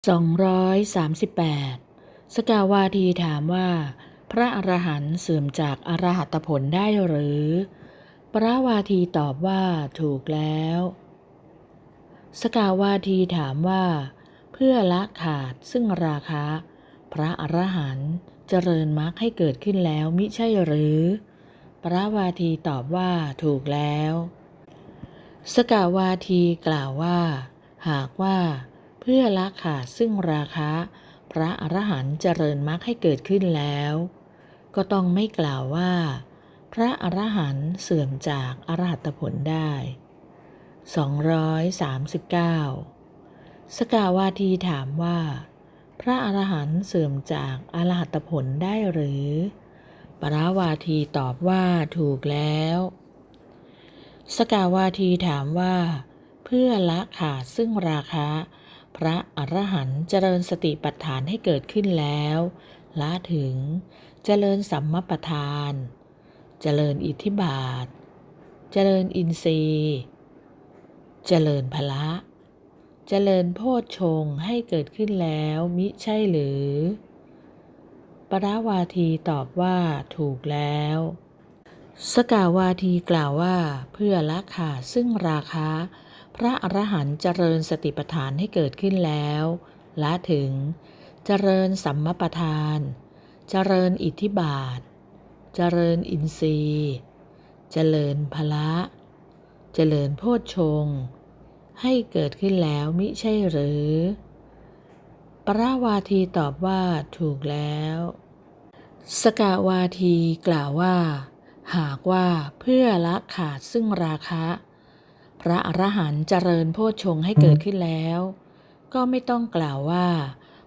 238 สกาวาทีถามว่า พระอรหันต์เสื่อมจากอรหัตผลได้หรือ พระวาทีตอบว่าถูกแล้ว สกาวาทีถามว่า เพื่อละขาดซึ่งราคะ พระอรหันต์เจริญมรรคให้เกิดขึ้นแล้วมิใช่หรือ พระวาทีตอบว่าถูกแล้ว สกาวาทีกล่าวว่า หากว่า เพื่อละขาดซึ่งราคะ พระอรหันต์เจริญมรรคให้เกิดขึ้นแล้ว ก็ต้องไม่กล่าวว่า พระอรหันต์เสื่อมจากอรหัตผลได้ 239 สกาวาทีถามว่า พระอรหันต์เสื่อมจากอรหัตผลได้หรือ ปราวาทีตอบว่าถูกแล้ว สกาวาทีถามว่า เพื่อละขาดซึ่งราคะ พระอรหันต์เจริญสติปัฏฐานให้เกิดขึ้นแล้วละถึง เจริญสัมมปทาน เจริญอิทธิบาท เจริญอินทรีย์ เจริญพละ เจริญโพชฌงให้เกิดขึ้นแล้วมิใช่หรือ ปราวาทีตอบว่าถูกแล้ว สกาวาทีกล่าวว่า เพื่อละขาดซึ่งราคะ พระอรหันต์เจริญสติปัฏฐานให้เกิดขึ้นแล้วละถึง เจริญสัมมปทาน เจริญอิทธิบาท เจริญอินทรีย์ เจริญพละ เจริญโพชฌงให้เกิดขึ้นแล้วมิใช่หรือ ปราวาทีตอบว่าถูกแล้ว สกาวาทีกล่าวว่า หากว่าเพื่อละขาดซึ่งราคะ พระอรหันต์เจริญโพชฌงให้เกิดขึ้นแล้ว ก็ไม่ต้องกล่าวว่า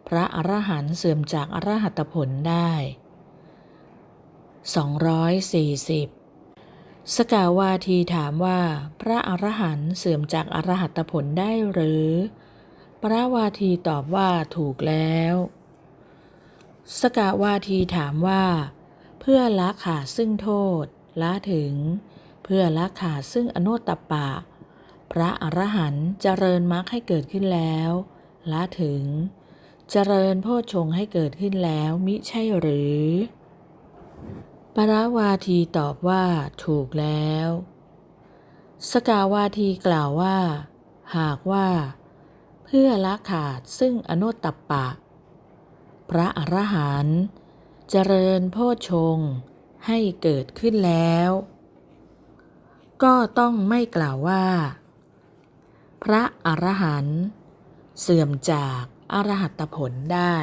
พระอรหันต์เสื่อมจากอรหัตผลได้ 240 สกาวาทีถามว่า พระอรหันต์เสื่อมจากอรหัตผลได้หรือ พระวาทีตอบว่าถูกแล้ว สกาวาทีถามว่า เพื่อละขาดซึ่งโทษละถึงเพื่อละขาดซึ่งอโนตตปปะ พระอรหันต์เจริญมรรคให้เกิดขึ้นแล้วละถึง เจริญโพชฌงให้เกิดขึ้นแล้วมิใช่หรือปราวาทีตอบว่าถูกแล้ว สกาวาทีกล่าวว่า หากว่า เพื่อละขาดซึ่งอโนตตปปะ พระอรหันต์เจริญโพชงให้เกิดขึ้นแล้ว ก็ต้องไม่กล่าวว่า พระอรหันต์เสื่อมจากอรหัตผลได้